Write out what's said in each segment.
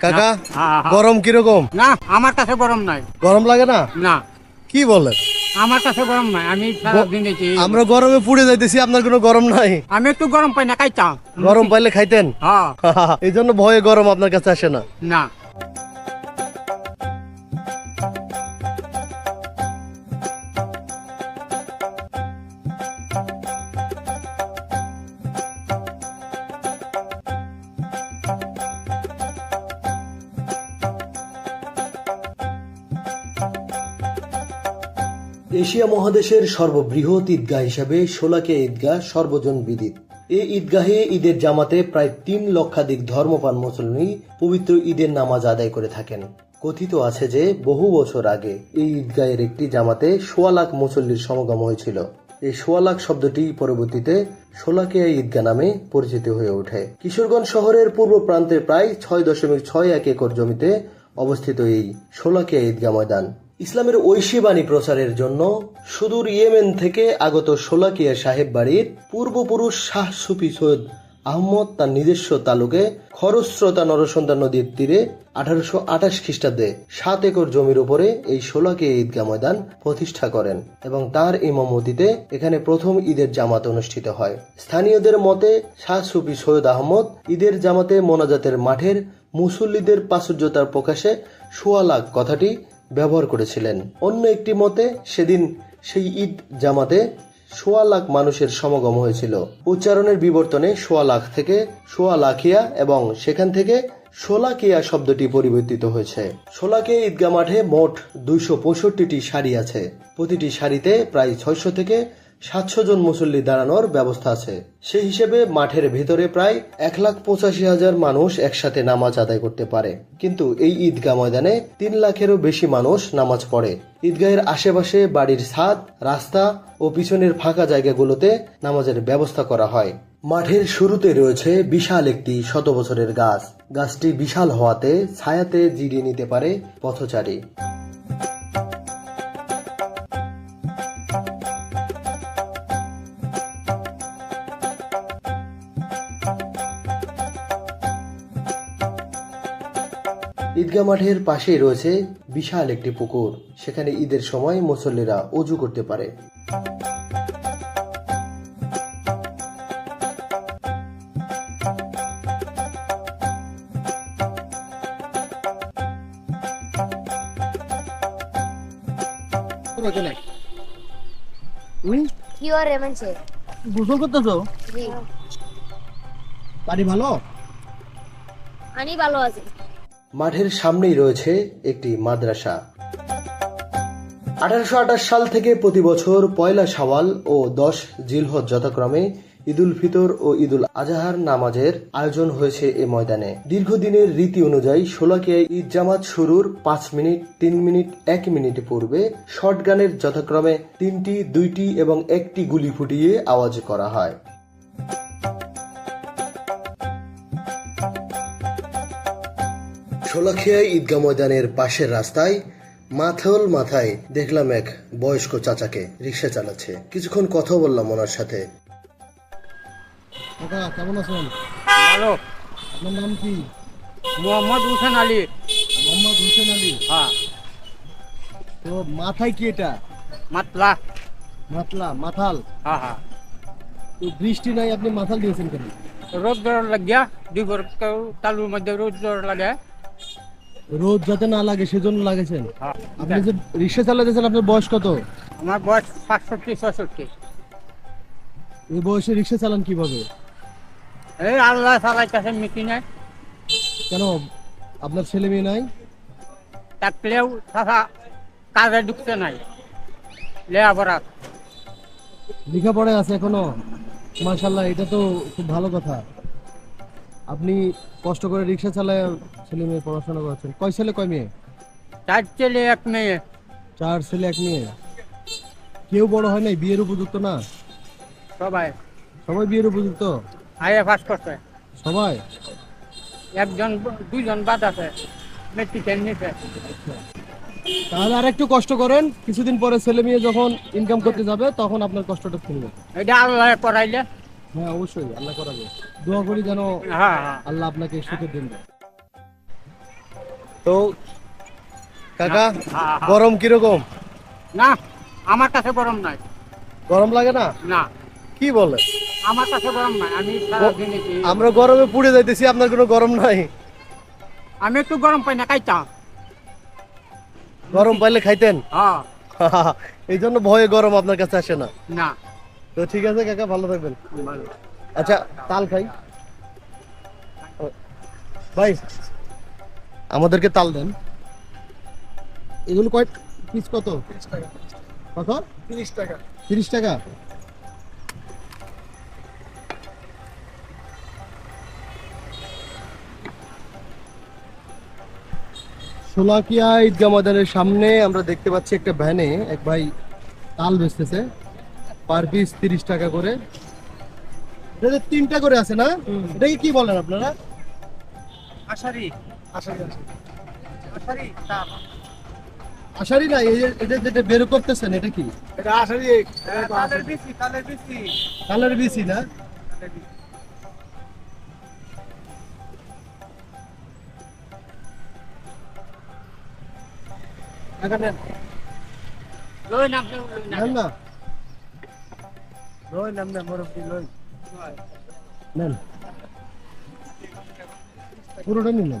কাকা। গরম কীরকম? না আমার কাছে গরম নাই। গরম লাগে না? না। কি বলে আমার কাছে গরম নাই আমি সারাদিন আমরা গরমে পুড়ে যাইতেছি আপনার কোনো গরম নাই? আমি একটু গরম পাই না খাইতাম। গরম পাইলে খাইতেন? হ্যাঁ। এই জন্য ভয়ে গরম আপনার কাছে আসে না। না। এশিয়া মহাদেশের সর্ববৃহৎ ঈদগাহ হিসাবে শোলাকিয়া ঈদগাহ সর্বজন বিদিত। এই ঈদগাহে ঈদের জামাতে প্রায় তিন লক্ষাধিক ধর্মপান মুসলমানি পবিত্র ঈদের নামাজ আদায় করে থাকেন। কথিত আছে যে, বহু বছর আগে এই ঈদগাহের একটি জামাতে সোয়া লাখ মুসল্লির সমাগম হয়েছিল। এই সোয়া লাখ শব্দটি পরবর্তীতে শোলাকিয়া ঈদগাহ নামে পরিচিত হয়ে ওঠে। কিশোরগঞ্জ শহরের পূর্ব প্রান্তে প্রায় ছয় দশমিক ছয় এক একর জমিতে অবস্থিত এই শোলাকিয়া ঈদগাহ ময়দান ইসলামের ঐশী বাণী প্রচারের জন্য সুদূর ইয়েমেন থেকে আগত শোলাকিয়া সাহেব বাড়ির পূর্বপুরুষ শাহ সুফি সৈয়দ আহমদ তার নিজস্ব তালুকে খরস্রোতা নরসন্ধ্যা নদীর তীরে আঠারোশো আঠাশ খ্রিস্টাব্দে সাত একর জমির উপরে এই শোলাকিয়া ঈদগাহ ময়দান প্রতিষ্ঠা করেন এবং তার ইমামতিতে এখানে প্রথম ঈদের জামাত অনুষ্ঠিত হয়। স্থানীয়দের মতে, শাহ সুফি সৈয়দ আহমদ ঈদের জামাতে মোনাজাতের মাঠের মুসল্লিদের প্রাচুর্যতার প্রকাশে সোয়া লাখ কথাটি ব্যবহার করেছিলেন। অন্য একটি মতে, সেদিন সেই ঈদ জামাতে সোয়া লাখ মানুষের সমাগম হয়েছিল। উচ্চারণের বিবর্তনে সোয়া লাখ থেকে সোয়া লাখিয়া এবং সেখান থেকে সোলাকিয়া শব্দটি পরিবর্তিত হয়েছে। সোলাকিয়া ঈদগাহ মাঠে মোট দুইশো পঁয়ষট্টিটি শাড়ি আছে। প্রতিটি শাড়িতে প্রায় ছয়শো থেকে সাতশো জন মুসল্লি দাঁড়ানোর ব্যবস্থা আছে। সেই হিসেবে মাঠের ভেতরে প্রায় এক লাখ পঁচাশি হাজার মানুষ একসাথে নামাজ আদায় করতে পারে। কিন্তু এই ঈদগাহ ময়দানে তিন লাখেরও বেশি মানুষ নামাজ পড়ে। ঈদগাহের আশেপাশে বাড়ির ছাদ, রাস্তা ও পিছনের ফাঁকা জায়গাগুলোতে নামাজের ব্যবস্থা করা হয়। মাঠের শুরুতে রয়েছে বিশাল একটি শত বছরের গাছ। গাছটি বিশাল হওয়াতে ছায়াতে জিরিয়ে নিতে পারে পথচারী। ঈদগাহ মাঠের পাশেই রয়েছে বিশাল একটি পুকুর। সেখানে ঈদের সময় মুসল্লিরা অজু করতে পারে। কি ওর গোসল করতেছো? বাড়ি ভালো? আমি ভালো আছি। মাঠের সামনেই রয়েছে একটি মাদ্রাসা। আঠারোশো আঠাশ সাল থেকে প্রতি বছর পয়লা শাওয়াল ও দশ জিলহজ যথাক্রমে ঈদুল ফিতর ও ঈদুল আজহার নামাজের আয়োজন হয়েছে এ ময়দানে। দীর্ঘদিনের রীতি অনুযায়ী ষোলাকিয়ায় ঈদ জামাত শুরুর পাঁচ মিনিট, তিন মিনিট, এক মিনিট পূর্বে শর্ট গানের যথাক্রমে তিনটি, দুইটি এবং একটি গুলি ফুটিয়ে আওয়াজ করা হয়। শোলাখিয়া ঈদগাহ ময়দানের পাশের রাস্তায় মাথাল মাথায় দেখলাম এক বয়স্ক চাচাকে রিক্সা চালাচ্ছে। কিছুক্ষণ কথা বললাম ওনার সাথে। কাকা কেমন আছেন? ভালো। আপনার নাম কি? মোহাম্মদ হুসেন আলী। মোহাম্মদ হোসেন আলী? হ্যাঁ। তো মাথায় কি এটা? মাতলা। মাতলা মাথাল? হ্যাঁ হ্যাঁ। তো বৃষ্টি নাই আপনি মাথাল দিয়েছেন কেন? রোদ জ্বর লাগিয়া দুপুর তালুর মধ্যে রোদ জ্বর লাগে রোদ যাতে না লাগে সেজন্য লাগেছেন হ্যাঁ আপনি যে রিক্সা চালাতেছেন আপনার বয়স কত? আমার বয়স পাঁচষট্টি ছষট্টি এই বয়সে রিক্সা চালান কীভাবে? এই আল্লাহ চালাইতেছে মিটিংয়ে কেন? আপনার ছেলে মেয়ে নাই? থাকলেও সাথা কাজে ঢুকতে নাই। লেয়াপড়া লেখাপড়ায় আছে এখনও? মাশাল্লাহ এটা তো খুব ভালো কথা। আপনি কষ্ট করে রিক্সা চালায় ছেলে মেয়ে পড়াশোনা করছেন কয় ছেলে কয় মেয়ে? চার ছেলে এক মেয়ে। চার ছেলে এক মেয়ে। কেউ বড় হয় নাই বিয়ের উপযুক্ত না? সবাই। সবাই বিয়ের উপযুক্ত? আইএ পাস করছে। সবাই? একজন দুইজন বাদ আছে মেট্রিকের নিচে। তাহলে আর একটু কষ্ট করেন কিছুদিন পরে ছেলে মেয়ে যখন ইনকাম করতে যাবে তখন আপনার কষ্টটা শুনবে এটা আল্লাহ করাইলে। হ্যাঁ অবশ্যই। আল্লাহ করাবে। দোয়া করি যেন হ্যাঁ হ্যাঁ। আল্লাহ আপনাকে সুখের দিন দেয়। তো কাকা হ্যাঁ। গরম কীরকম? না আমার কাছে গরম নাই। গরম লাগে না? না। কি বলে? আমার কাছে গরম নাই আমি সারাদিন আমরা গরমে পুড়ে যাইতেছি আপনার কোনো গরম নাই? আমি একটু গরম পাই না খাইতাম। গরম পাইলে খাইতেন? হ্যাঁ। এই জন্য ভয়ে গরম আপনার কাছে আসে না। না। তো ঠিক আছে, কাকা, ভালো থাকবেন। আচ্ছা তাল খাই। ভাই, আমাদেরকে তাল দেন। এগুলো কয় পিস কত? কত? তিরিশ টাকা। তিরিশ টাকা সোলাকিয়া ঈদগাহ ময়দানের সামনে আমরা দেখতে পাচ্ছি একটা ভ্যানে এক ভাই তাল বেচতেছে। পার পিস তিরিশ টাকা করে। এটাতে তিনটা করে আছে না? এটাকে কি বলেন আপনারা? আষাঢ়ি আষাঢ়ি আষাঢ়ি আষাঢ়ি না। এটা যেটা বের করতেছেন এটা কি? এটা আষাঢ়ি তালের বিচি তালের বিচি। কালার বিসি না। নেন না? লই নাম না মুরব্বি লই নেন পুরোটা নিন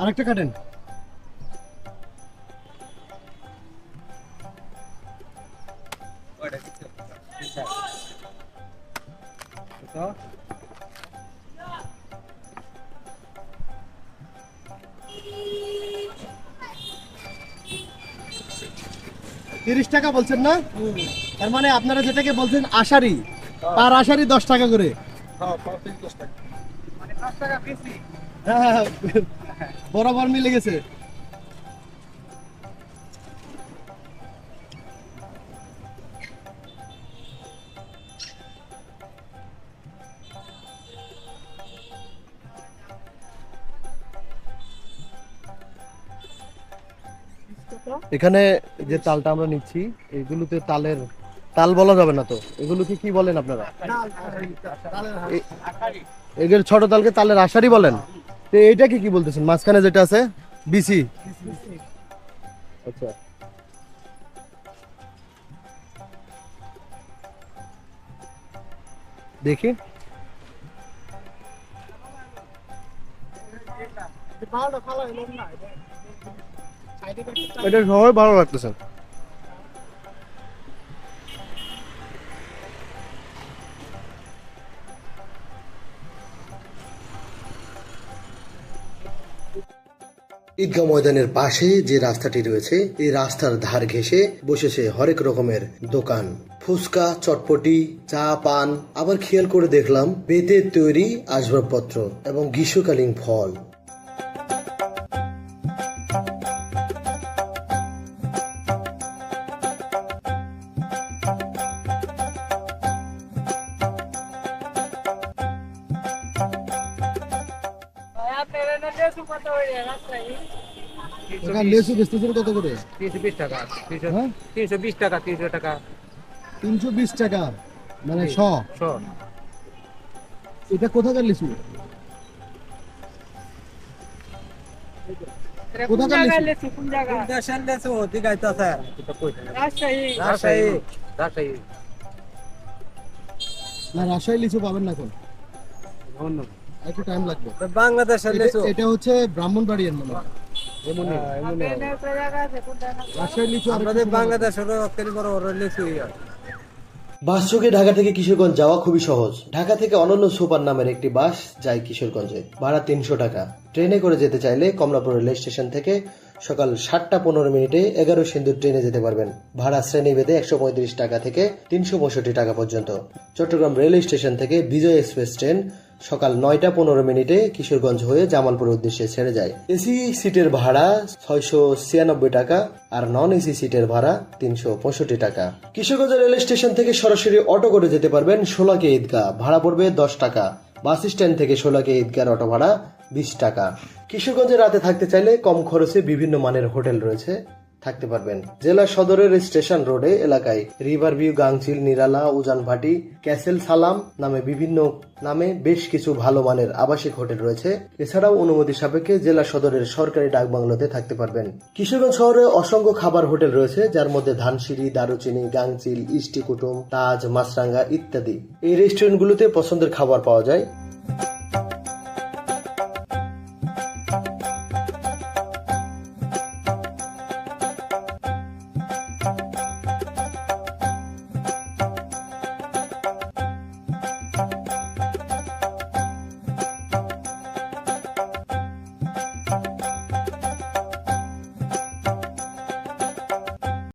আরেকটা কাটেন তিরিশ টাকা বলছেন না তার মানে আপনারা যেটাকে বলছেন আষাঢ়ি পার আষাঢ়ি দশ টাকা করে টাকা বেশি হ্যাঁ হ্যাঁ, হ্যাঁ। বরাবর মিলে গেছে এখানে যে তালটা আমরা নিচ্ছি এগুলোতে তালের তাল বলা যাবে না তো? এগুলোকে কি বলেন আপনারা? এগুলো ছোট তালকে তালের আষাঢ়ি বলেন। তো এইটাকে কি বলতেছেন? মাঝখানে যেটা আছে বিসি। আচ্ছা। দেখি। এটা সবাই ভালো লাগতেছে। ঈদগাহ ময়দানের পাশে যে রাস্তাটি রয়েছে, এই রাস্তার ধার ঘেঁষে বসেছে হরেক রকমের দোকান। ফুচকা, চটপটি, চা, পান, আবার খেয়াল করে দেখলাম বেতের তৈরি আসবাবপত্র এবং গ্রীষ্মকালীন ফল। এখানে লেসু বেচতেছেন কত করে? তিনশো বিশ টাকা তিনশো হ্যাঁ? তিনশো বিশ টাকা তিনশো টাকা। তিনশো বিশ টাকা মানে শ। শো। এটা কোথাকার লিচু কোথাকার লিচু দেশের লেচু দিগাইতেছে রাজশাহী। রাজশাহী। রাজশাহী। না রাজশাহী লিচু পাবেন না এখন। একটু টাইম লাগবে। বাংলাদেশের এটা- এটা হচ্ছে ব্রাহ্মণবাড়িয়ার মনে হয়। রাজশাহী আমাদের বাংলাদেশের অত্যানি বড় বড় লেচু বাস যোগে ঢাকা থেকে কিশোরগঞ্জ যাওয়া খুবই সহজ। ঢাকা থেকে অনন্য সুপার নামের একটি বাস যায় কিশোরগঞ্জে। ভাড়া তিনশো টাকা। ট্রেনে করে যেতে চাইলে কমলাপুর রেল স্টেশন থেকে সকাল সাতটা পনেরো মিনিটে এগারো সিন্ধুর ট্রেনে যেতে পারবেন। ভাড়া শ্রেণি ভেদে একশো পঁয়ত্রিশ টাকা থেকে তিনশো পঁয়ষট্টি টাকা পর্যন্ত। চট্টগ্রাম রেল স্টেশন থেকে বিজয় এক্সপ্রেস ট্রেন সকাল নয়টা পনেরো মিনিটে কিশোরগঞ্জ হয়ে জামালপুরের উদ্দেশ্যে ছেড়ে যায়। এসি সিটের ভাড়া ছয়শো ছিয়ানব্বই টাকা আর নন এসি সিটের ভাড়া তিনশো পঁয়ষট্টি টাকা। কিশোরগঞ্জ রেল স্টেশন থেকে সরাসরি অটো করে যেতে পারবেন সোলাকে ঈদগাহ। ভাড়া পড়বে দশ টাকা। বাস স্ট্যান্ড থেকে সোলাকে ঈদগার অটো ভাড়া বিশ টাকা। কিশোরগঞ্জে রাতে থাকতে চাইলে কম খরচে বিভিন্ন মানের হোটেল রয়েছে। থাকতে পারবেন। জেলা সদরের স্টেশন রোডে এলাকায় রিভার ভিউ গাংচিল, নিরালা, উজানভাটি, ক্যাসেল সালাম নামে বিভিন্ন নামে বেশ কিছু ভালো মানের আবাসিক হোটেল রয়েছে। এছাড়াও অনুমতি সাপেক্ষে জেলা সদরের সরকারি ডাকবাংলোতে থাকতে পারবেন। কিশোরগঞ্জ শহরে অসংখ্য খাবার হোটেল রয়েছে, যার মধ্যে ধানসিঁড়ি, দারুচিনি, গাংচিল, ইষ্টি কুটুম, তাজ মাছরাঙ্গা ইত্যাদি। এই রেস্টুরেন্টগুলোতে পছন্দের খাবার পাওয়া যায়।